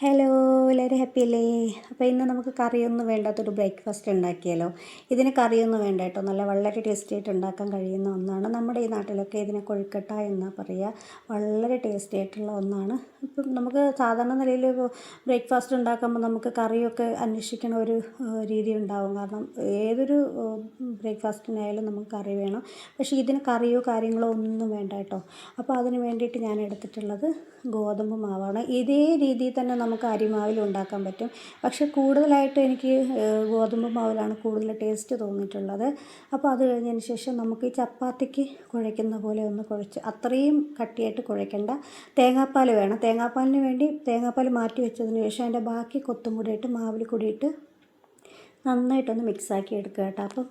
Hello എല്ലാവരും happy അല്ലേ? അപ്പോൾ ഇന്ന് നമുക്ക് കറിയൊന്നും വേണ്ടാത്തൊരു ബ്രേക്ക്ഫാസ്റ്റ് ഉണ്ടാക്കിയാലോ? ഇതിന് കറിയൊന്നും വേണ്ട കേട്ടോ. നല്ല വളരെ ടേസ്റ്റി ആയിട്ട് ഉണ്ടാക്കാൻ കഴിയുന്ന ഒന്നാണ്. നമ്മുടെ ഈ നാട്ടിലൊക്കെ ഇതിനെ കൊഴുക്കട്ട എന്നാ പറയുക വളരെ ടേസ്റ്റി ആയിട്ടുള്ള ഒന്നാണ്. ഇപ്പം നമുക്ക് സാധാരണ നിലയിൽ ബ്രേക്ക്ഫാസ്റ്റ് ഉണ്ടാക്കുമ്പോൾ നമുക്ക് കറിയൊക്കെ അന്വേഷിക്കണ ഒരു രീതി ഉണ്ടാവും. കാരണം ഏതൊരു ബ്രേക്ക്ഫാസ്റ്റിനായാലും നമുക്ക് കറി വേണം. പക്ഷേ ഇതിന് കറിയോ കാര്യങ്ങളോ ഒന്നും വേണ്ട കേട്ടോ. അപ്പോൾ അതിന് വേണ്ടിയിട്ട് ഞാൻ എടുത്തിട്ടുള്ളത് ഗോതമ്പ് മാവാണ്. ഇതേ രീതിയിൽ തന്നെ നമുക്ക് അരിമാവിൽ ഉണ്ടാക്കാൻ പറ്റും. പക്ഷെ കൂടുതലായിട്ട് എനിക്ക് ഗോതമ്പ് മാവിലാണ് കൂടുതൽ ടേസ്റ്റ് തോന്നിയിട്ടുള്ളത്. അപ്പോൾ അത് കഴിഞ്ഞതിന് ശേഷം നമുക്ക് ഈ ചപ്പാത്തിക്ക് കുഴയ്ക്കുന്ന പോലെ ഒന്ന് കുഴച്ച് അത്രയും കട്ടിയായിട്ട് കുഴയ്ക്കേണ്ട. തേങ്ങാപ്പാൽ വേണം. തേങ്ങാപ്പാലിന് വേണ്ടി തേങ്ങാപ്പാൽ മാറ്റി വെച്ചതിന് ശേഷം അതിന്റെ ബാക്കി കൊത്തും കൂടി ഇട്ട് മാവിൽ കൂടിയിട്ട് നന്നായിട്ടൊന്ന് മിക്സാക്കി എടുക്കുക കേട്ടോ. അപ്പം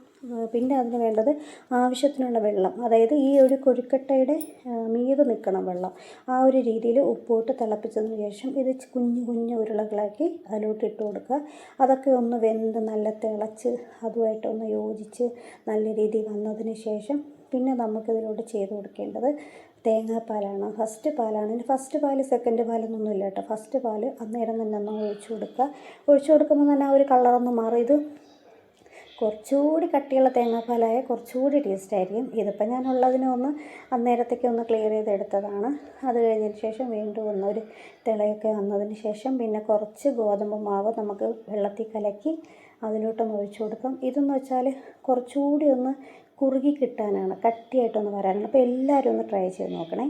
പിന്നെ അതിന് വേണ്ടത് ആവശ്യത്തിനുള്ള വെള്ളം. അതായത് ഈ ഒരു കൊഴുക്കട്ടയുടെ മീത് നിൽക്കണം വെള്ളം. ആ ഒരു രീതിയിൽ ഉപ്പോട്ട് തിളപ്പിച്ചതിന് ശേഷം ഇത് കുഞ്ഞു കുഞ്ഞു ഉരുളകളാക്കി അതിലോട്ട് ഇട്ട് കൊടുക്കുക. അതൊക്കെ ഒന്ന് വെന്ത് നല്ല തിളച്ച് അതുമായിട്ടൊന്ന് യോജിച്ച് നല്ല രീതിയിൽ വന്നതിന് ശേഷം പിന്നെ നമുക്കിതിലോട്ട് ചെയ്ത് കൊടുക്കേണ്ടത് തേങ്ങാപ്പാലാണ്. ഫസ്റ്റ് പാലാണ്. ഫസ്റ്റ് പാൽ സെക്കൻഡ് പാലൊന്നും ഇല്ല കേട്ടോ. ഫസ്റ്റ് പാൽ അന്നേരം തന്നെ ഒന്ന് ഒഴിച്ചു കൊടുക്കുക. ഒഴിച്ചു കൊടുക്കുമ്പോൾ തന്നെ ആ ഒരു കളറൊന്ന് മാറി. ഇത് കുറച്ചുകൂടി കട്ടിയുള്ള തേങ്ങാപ്പാലായ കുറച്ചുകൂടി ടേസ്റ്റ് ആയിരിക്കും. ഇതിപ്പോൾ ഞാൻ ഉള്ളതിനെ ഒന്ന് അന്നേരത്തേക്ക് ഒന്ന് ക്ലിയർ ചെയ്തെടുത്തതാണ്. അത് കഴിഞ്ഞതിന് ശേഷം വീണ്ടും ഒന്നൊരു തിളയൊക്കെ വന്നതിന് ശേഷം പിന്നെ കുറച്ച് ഗോതമ്പ് മാവ് നമുക്ക് വെള്ളത്തിൽ കലക്കി അതിലോട്ടൊന്ന് ഒഴിച്ചു കൊടുക്കാം. ഇതെന്ന് വെച്ചാൽ കുറച്ചുകൂടി ഒന്ന് കുറുകി കിട്ടാനാണ്. കട്ടിയായിട്ടൊന്ന് വരാനാണ്. അപ്പോൾ എല്ലാവരും ഒന്ന് ട്രൈ ചെയ്ത് നോക്കണേ.